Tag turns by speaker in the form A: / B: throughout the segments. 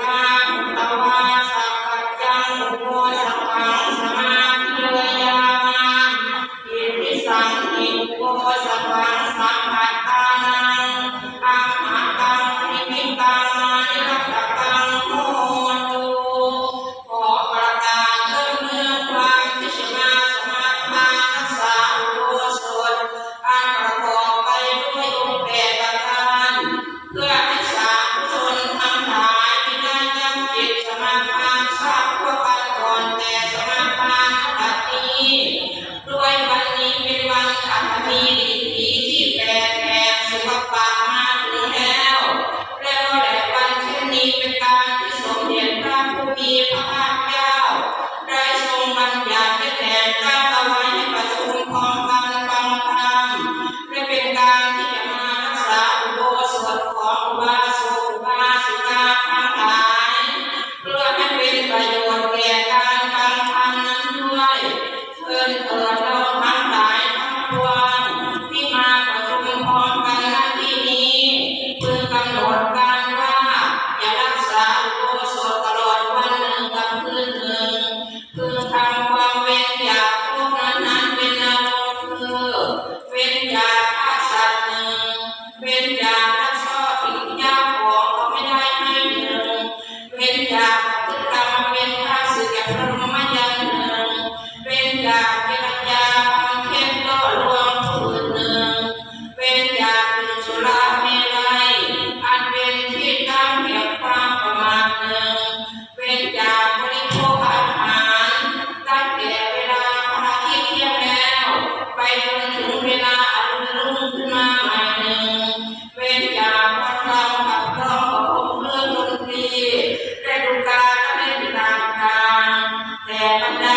A: ตังตาสัพยังโมสัพพั มีพระภาคเจ้าได้ทรงบัญญัติให้แทนข้าพ Yeah.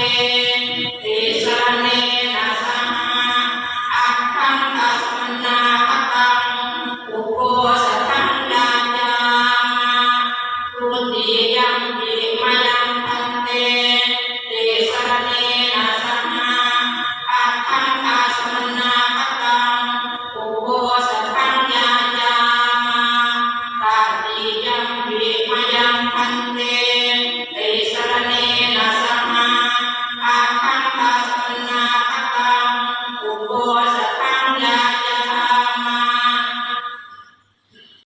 A: तेषां मे न समा अहं तस्मिन्